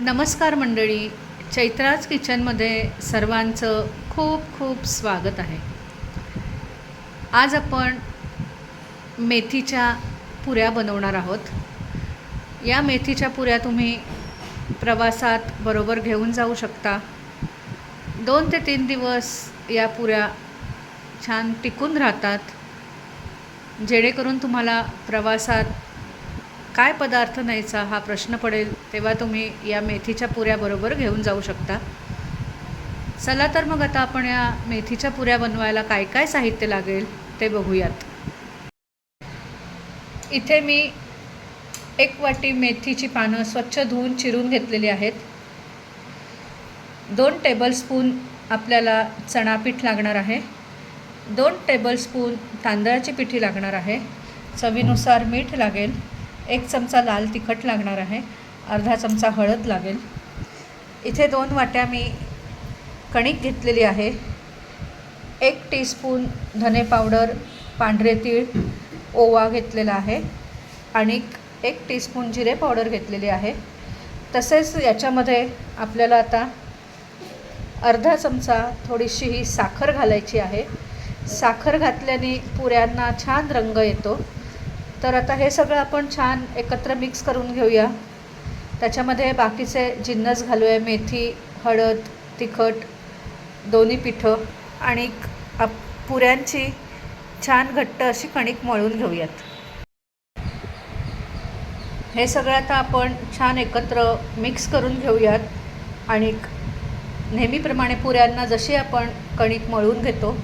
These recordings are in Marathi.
नमस्कार मंडळी चैत्राज किचनमध्ये सर्वांचं खूप खूप स्वागत आहे. आज आपण मेथीच्या पुऱ्या बनवणार आहोत. या मेथीच्या पुऱ्या तुम्ही प्रवासात बरोबर घेऊन जाऊ शकता. दोन ते तीन दिवस या पुऱ्या छान टिकून राहतात. जेणेकरून तुम्हाला प्रवासात काय पदार्थ न्यायचा हा प्रश्न पडेल तेव्हा तुम्ही या मेथीच्या पुऱ्याबरोबर घेऊन जाऊ शकता. चला तर मग आता आपण या मेथीच्या पुऱ्या बनवायला काय काय साहित्य लागेल ते बघूयात. इथे मी एक वाटी मेथीची पानं स्वच्छ धुवून चिरून घेतलेली आहेत. दोन टेबलस्पून आपल्याला चणापीठ लागणार आहे. दोन टेबलस्पून तांदळाची पिठी लागणार आहे. चवीनुसार मीठ लागेल. एक चमचा लाल तिखट लागणार आहे. अर्धा चमचा हळद लागेल. इथे दोन वाट्या मी कणिक घेतलेली आहे. एक टीस्पून धने पावडर पांढरे तीळ ओवा घेतलेला आहे आणि एक टीस्पून जिरे पावडर घेतलेली आहे. तसेच याच्यामध्ये आपल्याला आता अर्धा चमचा थोडीशी ही साखर घालायची आहे. साखर घातल्याने पुऱ्यांना छान रंग येतो. तर आता हे सगळं आपण छान एकत्र मिक्स करून घेऊया. त्याच्यामध्ये बाकीचे जिन्नस घालूया मेथी हळद तिखट दोन्ही पिठं आणि आप पुऱ्यांची छान घट्ट अशी कणिक मळून घेऊयात. हे सगळं आता आपण छान एकत्र मिक्स करून घेऊयात आणि नेहमीप्रमाणे पुऱ्यांना जशी आपण कणिक मळून घेतो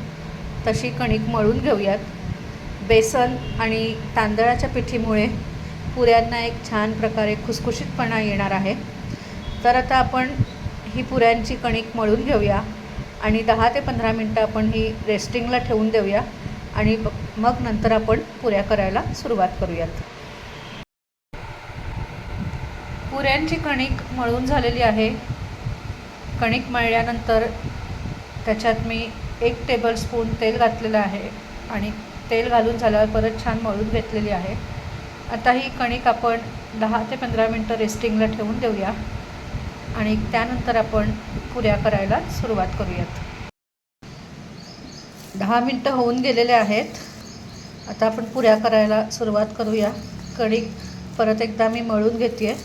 तशी कणिक मळून घेऊयात. बेसन आणि तांदळाच्या पिठीमुळे पुऱ्यांना एक छान प्रकारे खुसखुशीतपणा येणार आहे. तर आता आपण ही पुऱ्यांची कणिक मळून घेऊया आणि दहा ते पंधरा मिनटं आपण ही रेस्टिंगला ठेवून देऊया आणि मग नंतर आपण पुऱ्या करायला सुरुवात करूयात. पुऱ्यांची कणिक मळून झालेली आहे. कणिक मळल्यानंतर त्याच्यात मी एक टेबलस्पून तेल घातलेलं आहे आणि तेल घालून झाल्यावर परत छान मळून घेतलेली आहे. आता ही कणिक आपण दहा ते पंधरा मिनटं रेस्टिंगला ठेवून देऊया. आणि त्यानंतर आपण पुऱ्या करायला सुरुवात करूयात. दहा मिनटं होऊन गेलेले आहेत. आता आपण पुऱ्या करायला सुरुवात करूया. कणिक परत एकदा मी मळून घेते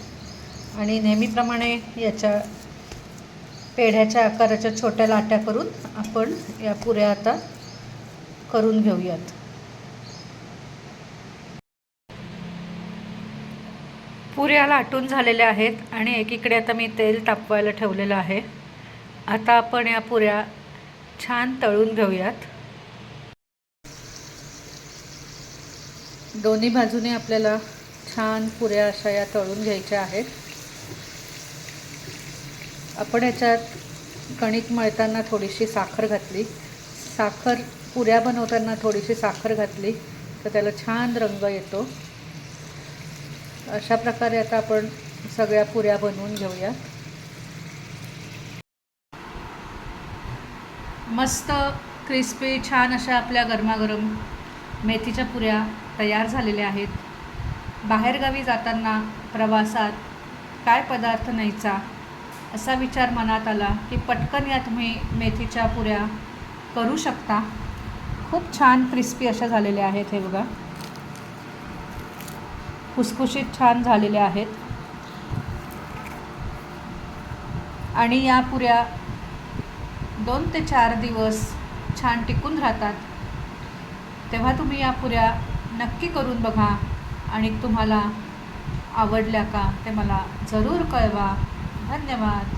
आणि नेहमीप्रमाणे याच्या पेढ्याच्या आकाराच्या छोट्या लाट्या करून आपण या पुऱ्या आता करून घेऊयात. पुऱ्या लाटून झालेल्या आहेत आणि एकीकडे आता मी तेल तापवायला ठेवलेलं आहे. आता आपण या पुऱ्या छान तळून घेऊयात. दोन्ही बाजूने आपल्याला छान पुऱ्या अशा या तळून घ्यायच्या आहेत. आपण याच्यात कणिक मळताना थोडीशी साखर घातली. साखर पुऱ्या बनवताना थोडीशी साखर घातली तर त्याला छान रंग येतो. अशा प्रकारे आता आपण सगळ्या पुऱ्या बनवून घेऊया. मस्त क्रिस्पी छान अशा आपल्या गरमागरम मेथीच्या पुऱ्या तयार झालेल्या आहेत. बाहेरगावी जाताना प्रवासात काय पदार्थ न्यायचा असा विचार मनात आला की पटकन या तुम्ही मेथीच्या पुऱ्या करू शकता. खूप छान क्रिस्पी अशा झालेल्या आहेत हे बघा. खुसखुशीत छान झालेल्या आहेत. आणि या पुऱ्या दोन ते चार दिवस छान टिकून राहतात. तेव्हा तुम्ही या पुऱ्या नक्की करून बघा आणि तुम्हाला आवडल्या का ते मला जरूर कळवा. धन्यवाद.